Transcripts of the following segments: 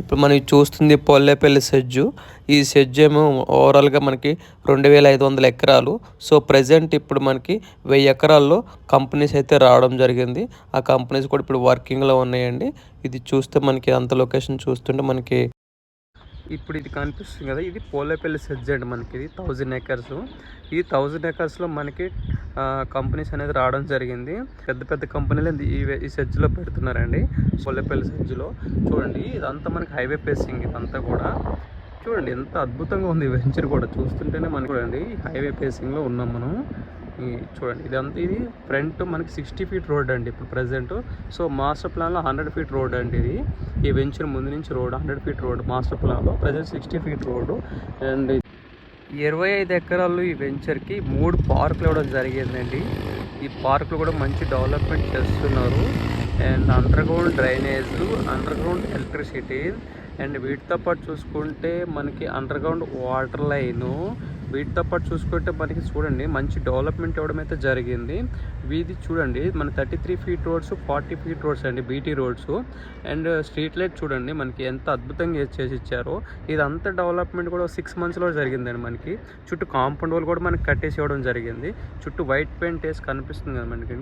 ఇప్పుడు మనం చూస్తుంది పొల్లేపల్లి సెజ్జు. ఈ సెజ్జు ఏమో ఓవరాల్గా మనకి రెండు వేల ఐదు వందల ఎకరాలు. సో ప్రజెంట్ ఇప్పుడు మనకి వెయ్యి ఎకరాల్లో కంపెనీస్ అయితే రావడం జరిగింది. ఆ కంపెనీస్ కూడా ఇప్పుడు వర్కింగ్లో ఉన్నాయండి. ఇది చూస్తే మనకి అంత లొకేషన్ చూస్తుంటే మనకి ఇప్పుడు ఇది కనిపిస్తుంది కదా ఇది పోలేపల్లి సెజ్ అండి మనకి ఇది. Thousand acres. ఈ థౌజండ్ ఎకర్స్లో మనకి కంపెనీస్ అనేది రావడం జరిగింది. పెద్ద పెద్ద కంపెనీలు ఈ ఈ సెజ్లో పెడుతున్నారండి. పోలేపల్లి సెజ్లో. చూడండి ఇదంతా మనకి హైవే పేసింగ్ ఇదంతా కూడా. చూడండి ఎంత అద్భుతంగా ఉంది ఈ వెంచర్ కూడా. చూస్తుంటేనే మనకి చూడండి హైవే పేసింగ్లో ఉన్నాం మనం. చూడండి ఇదంతా ఇది ఫ్రంట్ మనకి సిక్స్టీ ఫీట్ రోడ్ అండి ఇప్పుడు ప్రజెంట్. సో మాస్టర్ ప్లాన్లో హండ్రెడ్ ఫీట్ రోడ్ అండి ఇది. ఈ వెంచర్ ముందు నుంచి road hundred feet road master ప్లాన్లో. Present sixty feet road. And ఇరవై ఐదు ఎకరాలు ఈ వెంచర్కి మూడు పార్కులు ఇవ్వడం జరిగిందండి. ఈ పార్కులు కూడా మంచి డెవలప్మెంట్ చేస్తున్నారు. And underground underground underground electricity and వీటితో పాటు చూసుకుంటే మనకి అండర్ గ్రౌండ్ వాటర్ లైను వీటితో పాటు చూసుకుంటే మనకి చూడండి మంచి డెవలప్మెంట్ ఇవ్వడం అయితే జరిగింది. వీధి చూడండి మన thirty three feet roads forty feet roads అండి BT roads. And street light చూడండి మనకి ఎంత అద్భుతంగా చేసి ఇచ్చారో. ఇదంతా డెవలప్మెంట్ కూడా సిక్స్ మంత్స్లో జరిగిందండి మనకి. చుట్టూ కాంపౌండ్ వాళ్ళు కూడా మనకి కట్టేసి ఇవ్వడం జరిగింది. చుట్టూ వైట్ పెయింట్ వేసి కనిపిస్తుంది కదా మనకి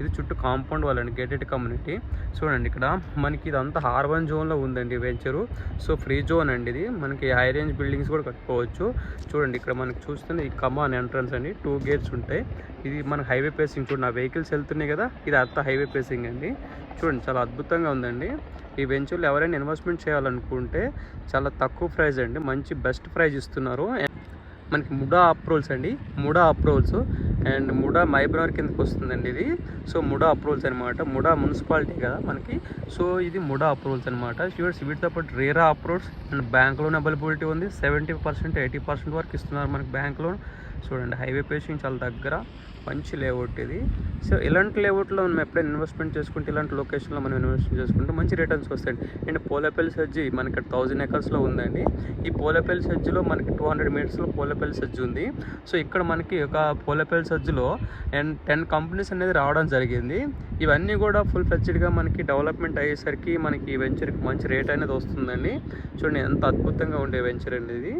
ఇది. చుట్టూ కాంపౌండ్ వాళ్ళండి అండి గేటెడ్ కమ్యూనిటీ. చూడండి ఇక్కడ మనకి ఇదంతా హార్బన్ జోన్లో ఉందండి వెంచరు. సో ఫ్రీ జోన్ అండి ఇది. మనకి హై రేంజ్ బిల్డింగ్స్ కూడా కట్టుకోవచ్చు. చూడండి ఇక్కడ మనకు చూస్తుంది ఈ కమాన్ ఎంట్రన్స్ అండి. టూ గేట్స్ ఉంటాయి. ఇది మన హైవే పేసింగ్ చూడండి. నా వెహికల్స్ వెళ్తున్నాయి కదా ఇది అత్త హైవే పేసింగ్ అండి. చూడండి చాలా అద్భుతంగా ఉందండి. ఈ వెంచర్లు ఎవరైనా ఇన్వెస్ట్మెంట్ చేయాలనుకుంటే చాలా తక్కువ ప్రైస్ అండి. మంచి బెస్ట్ ప్రైజ్ ఇస్తున్నారు. మనకి ముడా అప్రూవల్స్ అండి. ముడా అప్రూవల్స్ అండ్ ముడా మైబ్రవర్ కిందకి వస్తుందండి ఇది. సో ముడా అప్రూవల్స్ అనమాట ముడా మున్సిపాలిటీ కదా మనకి. సో ఇది ముడా అప్రూవల్స్ అనమాట షూర్స్ వీటితో పాటు RERA approvals and bank loan availability ఉంది. సెవెంటీ పర్సెంట్ ఎయిటీ పర్సెంట్ వరకు ఇస్తున్నారు మనకి బ్యాంక్ లోన్. చూడండి హైవే పేషింగ్ చాలా దగ్గర మంచి లేఅవుట్ ఇది. సో ఇలాంటి లేఅవుట్లో మనం ఎప్పుడైనా ఇన్వెస్ట్మెంట్ చేసుకుంటే ఇలాంటి లొకేషన్లో మనం ఇన్వెస్ట్మెంట్ చేసుకుంటే మంచి రిటర్న్స్ వస్తాయండి. అండ్ పోలేపల్లి సజ్జి మనకి థౌజండ్ ఎకర్స్లో ఉందండి. ఈ పోలేపల్లి సజ్జిలో మనకి టూ హండ్రెడ్ మీటర్స్లో పోలేపల్లి సజ్జి ఉంది. సో ఇక్కడ మనకి ఒక పోలేపల్లి సజ్జిలో అండ్ టెన్ కంపెనీస్ అనేది రావడం జరిగింది. ఇవన్నీ కూడా ఫుల్ ఫ్లెచ్డ్గా మనకి డెవలప్మెంట్ అయ్యేసరికి మనకి ఈ వెంచర్కి మంచి రేట్ అనేది వస్తుందండి. చూడండి ఎంత అద్భుతంగా ఉండే వెంచర్ అండి ఇది.